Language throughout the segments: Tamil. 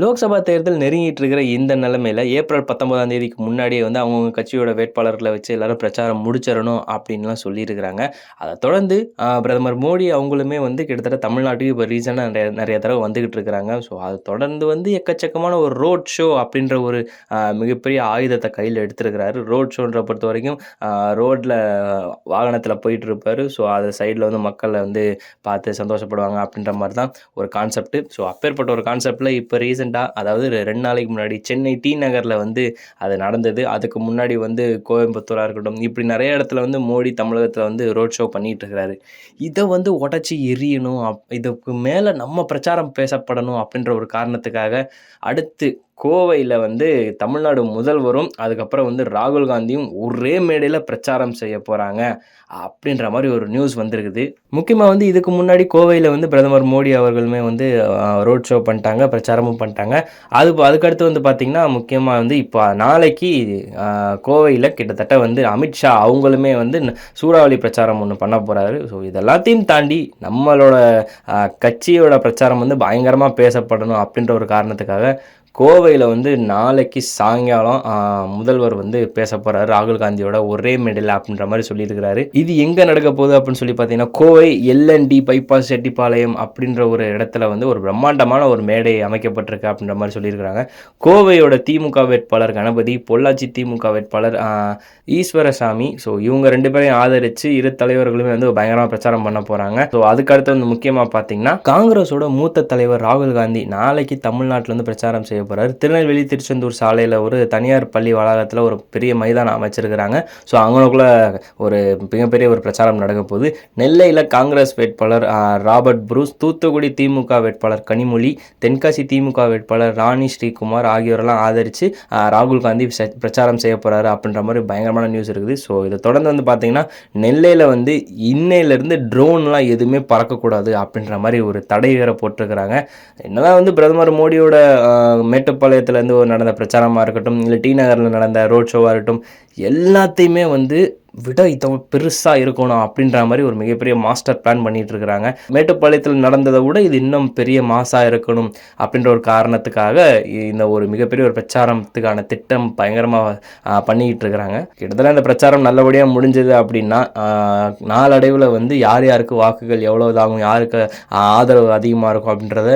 லோக்சபா தேர்தல் நெருங்கிட்டு இருக்கிற இந்த நிலமையில ஏப்ரல் பத்தொன்பதாம் தேதிக்கு முன்னாடியே வந்து அவங்கவுங்க கட்சியோட வேட்பாளர்களை வச்சு எல்லாரும் பிரச்சாரம் முடிச்சிடணும் அப்படின்லாம் சொல்லியிருக்கிறாங்க. அதை தொடர்ந்து பிரதமர் மோடி அவங்களுமே வந்து கிட்டத்தட்ட தமிழ்நாட்டுக்கு இப்போ ரீசனாக நிறைய நிறைய தடவை வந்துக்கிட்டு இருக்கிறாங்க. ஸோ அதை தொடர்ந்து வந்து எக்கச்சக்கமான ஒரு ரோட் ஷோ அப்படின்ற ஒரு மிகப்பெரிய ஆயுதத்தை கையில் எடுத்திருக்கிறாரு. ரோட் ஷோன்ற பொறுத்த வரைக்கும் ரோட்டில் வாகனத்தில் போயிட்டு இருப்பார். ஸோ அதை சைடில் வந்து மக்களை வந்து பார்த்து சந்தோஷப்படுவாங்க அப்படின்ற மாதிரி தான் ஒரு கான்செப்ட் ஸோ அப்பேற்பட்ட ஒரு கான்செப்டில் இப்போ ரீசன் ரீசெண்டாக அதாவது ரெண்டு நாளைக்கு முன்னாடி சென்னை டி நகரில் வந்து அது நடந்தது. அதுக்கு முன்னாடி வந்து கோயம்புத்தூராக இருக்கட்டும் இப்படி நிறைய இடத்துல வந்து மோடி தமிழகத்தில் வந்து ரோட் ஷோ பண்ணிட்டு இருக்கிறாரு இதை வந்து உடச்சி எரியணும் அப் இதுக்கு மேலே நம்ம பிரச்சாரம் பேசப்படணும் அப்படின்ற ஒரு காரணத்துக்காக அடுத்து கோவையில் வந்து தமிழ்நாடு முதல்வரும் அதுக்கப்புறம் வந்து ராகுல் காந்தியும் ஒரே மேடையில் பிரச்சாரம் செய்ய போகிறாங்க அப்படின்ற மாதிரி ஒரு நியூஸ் வந்திருக்குது. முக்கியமாக வந்து இதுக்கு முன்னாடி கோவையில் வந்து பிரதமர் மோடி அவர்களுமே வந்து ரோட் ஷோ பண்ணிட்டாங்க பிரச்சாரமும் பண்ணிட்டாங்க. அது அதுக்கடுத்து வந்து பார்த்திங்கன்னா முக்கியமாக வந்து இப்போ நாளைக்கு கோவையில் கிட்டத்தட்ட வந்து அமித்ஷா அவங்களுமே வந்து சூறாவளி பிரச்சாரம் ஒன்று பண்ண போகிறாரு ஸோ இதெல்லாத்தையும் தாண்டி நம்மளோட கட்சியோட பிரச்சாரம் வந்து பயங்கரமாக பேசப்படணும் அப்படின்ற ஒரு காரணத்துக்காக கோவையில் வந்து நாளைக்கு சாயங்காலம் முதல்வர் வந்து பேச போகிறாரு ராகுல் காந்தியோட ஒரே மெடல் அப்படின்ற மாதிரி சொல்லியிருக்கிறாரு. இது எங்கே நடக்க போகுது அப்படின்னு சொல்லி பார்த்தீங்கன்னா கோவை எல்என்டி பைபாஸ் செட்டிப்பாளையம் அப்படின்ற ஒரு இடத்துல வந்து ஒரு பிரம்மாண்டமான ஒரு மேடை அமைக்கப்பட்டிருக்கு அப்படின்ற மாதிரி சொல்லியிருக்கிறாங்க. கோவையோட திமுக வேட்பாளர் கணபதி பொள்ளாச்சி திமுக வேட்பாளர் ஈஸ்வரசாமி. ஸோ இவங்க ரெண்டு பேரையும் ஆதரித்து இரு தலைவர்களுமே வந்து பயங்கரமாக பிரச்சாரம் பண்ண போகிறாங்க ஸோ அதுக்கடுத்து வந்து முக்கியமாக பார்த்தீங்கன்னா காங்கிரஸோட மூத்த தலைவர் ராகுல் காந்தி நாளைக்கு தமிழ்நாட்டில் வந்து பிரச்சாரம் செய்ய போகிறாரு திருநெல்வேலி திருச்செந்தூர் சாலையில் ஒரு தனியார் பள்ளி வளாகத்தில் ஒரு பெரிய மைதானம் அமைச்சிருக்கிறாங்க. ஸோ அவங்களுக்குள்ள ஒரு மிகப்பெரிய ஒரு பிரச்சாரம் நடக்க போகுது. நெல்லையில் காங்கிரஸ் வேட்பாளர் ராபர்ட் புரூஸ் தூத்துக்குடி திமுக வேட்பாளர் கனிமொழி தென்காசி திமுக வேட்பாளர் ராணி ஸ்ரீகுமார் ஆகியோரெல்லாம் ஆதரித்து ராகுல் காந்தி பிரச்சாரம் செய்ய போகிறாரு அப்படின்ற மாதிரி பயங்கரமான நியூஸ் இருக்குது. ஸோ இதை தொடர்ந்து வந்து பார்த்தீங்கன்னா நெல்லையில் வந்து இன்னையிலேருந்து ட்ரோன்லாம் எதுவுமே பறக்கக்கூடாது அப்படின்ற மாதிரி ஒரு தடை வேற போட்டிருக்கிறாங்க. என்னதான் வந்து பிரதமர் மோடியோட மேட்டுப்பாளையத்துலேருந்து ஒரு நடந்த பிரச்சாரமாக இருக்கட்டும் இல்லை டி நகரில் நடந்த ரோட் ஷோவாக இருக்கட்டும் எல்லாத்தையுமே வந்து விட இதை பெருசாக இருக்கணும் அப்படின்ற மாதிரி ஒரு மிகப்பெரிய மாஸ்டர் பிளான் பண்ணிட்டு இருக்கிறாங்க. மேட்டுப்பாளையத்தில் நடந்ததை விட இது இன்னும் பெரிய மாசாக இருக்கணும் அப்படின்ற ஒரு காரணத்துக்காக இந்த ஒரு மிகப்பெரிய ஒரு பிரச்சாரத்துக்கான திட்டம் பயங்கரமாக பண்ணிக்கிட்டு இருக்கிறாங்க. கிட்டத்தட்ட இந்த பிரச்சாரம் நல்லபடியாக முடிஞ்சது அப்படின்னா நாளடைவில் வந்து யார் யாருக்கு வாக்குகள் எவ்வளோ இதாகும் யாருக்கு ஆதரவு அதிகமாக இருக்கும் அப்படின்றத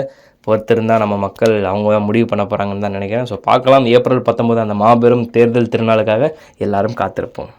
பொறுத்திருந்தால் நம்ம மக்கள் அவங்க தான் முடிவு பண்ண போகிறாங்கன்னு தான் நினைக்கிறேன். ஸோ பார்க்கலாம். ஏப்ரல் பத்தொம்போது அந்த மாபெரும் தேர்தல் திருநாளுக்காக எல்லாரும் காத்திருப்போம்.